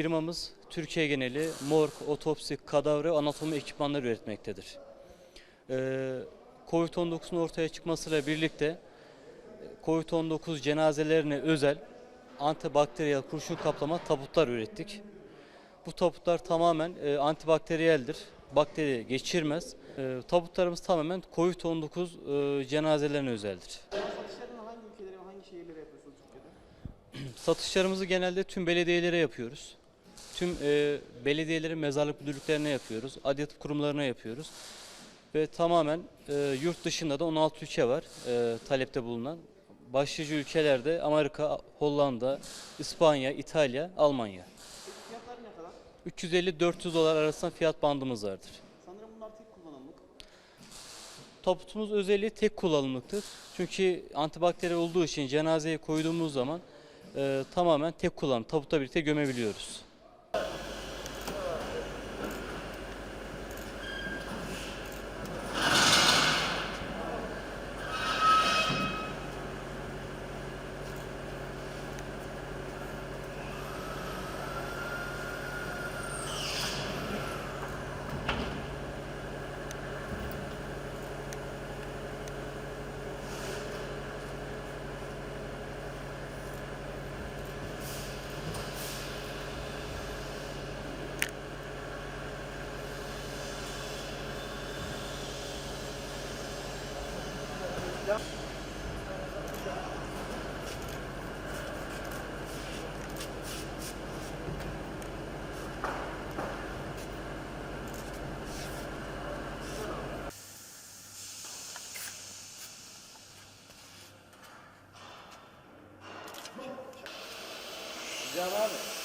Firmamız Türkiye geneli morg, otopsi, kadavra, anatomi ekipmanları üretmektedir. Ee, Covid-19'un ortaya çıkmasıyla birlikte e, Covid-19 cenazelerine özel antibakteriyel kurşun kaplama tabutlar ürettik. Bu tabutlar tamamen e, antibakteriyeldir. Bakteri geçirmez. E, tabutlarımız tamamen Covid-19 e, cenazelerine özeldir. Satışlarını hangi ülkelere hangi şehirlere yapıyorsunuz Türkiye'de? Satışlarımızı genelde tüm belediyelere yapıyoruz. Tüm e, belediyelerin mezarlık müdürlüklerine yapıyoruz. Adliye kurumlarına yapıyoruz. Ve tamamen e, yurt dışında da 16 ülke var e, talepte bulunan. Başlıca ülkelerde Amerika, Hollanda, İspanya, İtalya, Almanya. Peki fiyatları ne kadar? 350-400 dolar arasında fiyat bandımız vardır. Sanırım bunlar tek kullanımlık. Tabutumuz özelliği tek kullanımlıktır. Çünkü antibakteri olduğu için cenazeye koyduğumuz zaman e, tamamen tek kullanım. Tabutta birlikte gömebiliyoruz. Can abi.